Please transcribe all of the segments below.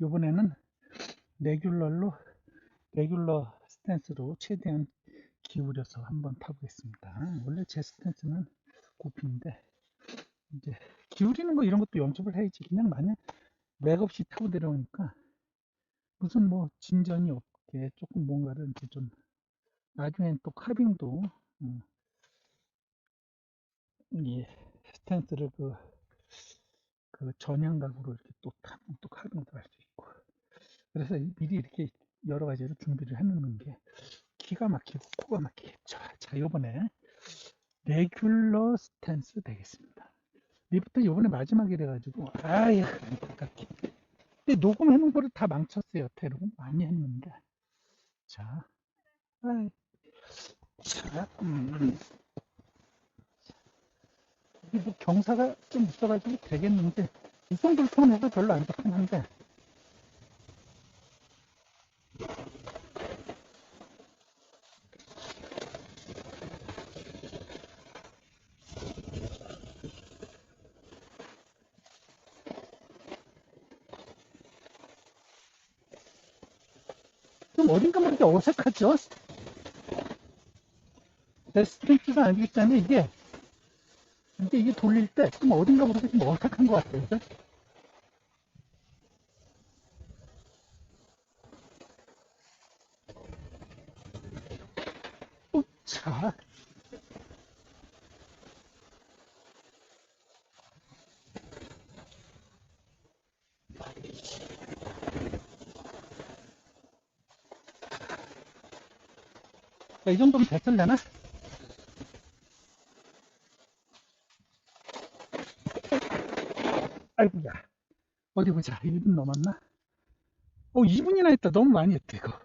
이번에는 레귤러로 레귤러 스탠스로 최대한 기울여서 한번 타보겠습니다. 원래 제 스탠스는 굽힌데 이제 기울이는 거 이런 것도 연습을 해야지 그냥 마냥 맥 없이 타고 내려오니까 무슨 뭐 진전이 없게 조금 뭔가를 이제 좀 나중엔 또 카빙도 음, 이 스탠스를 그, 그 전향각으로 이렇게 또 타면 또 카빙도 할 수 있고 그래서 이- 미리 이렇게 여러 가지로 준비를 해놓는 게 기가 막히고 코가 막히겠죠. 자, 요번에 레귤러 스탠스 되겠습니다. 리프트 요번에 마지막이라 가지고 아야 안타깝게. 근데 녹음해놓은 거를 다 망쳤어요. 여태로 많이 했는데. 자, 아이, 자, 음, 이게 뭐 경사가 좀 있어가지고 되겠는데 이 정도 톤에서 별로 안 좋긴 한데. 좀 어딘가 모르게 어색하죠? 내 스탠스가 알기 때문에 이게 근데 이게 돌릴 때 좀 어딘가 모르게 좀 어색한 것 같아요. 그죠? 어, 자. 자, 이 정도면 됐을려나? 아이고야. 어디 보자. 1분 넘었나? 어, 2분이나 했다. 너무 많이 했다, 이거.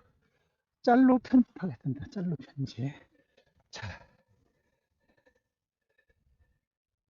짤로 편집하겠습니다. 짤로 편집. 자,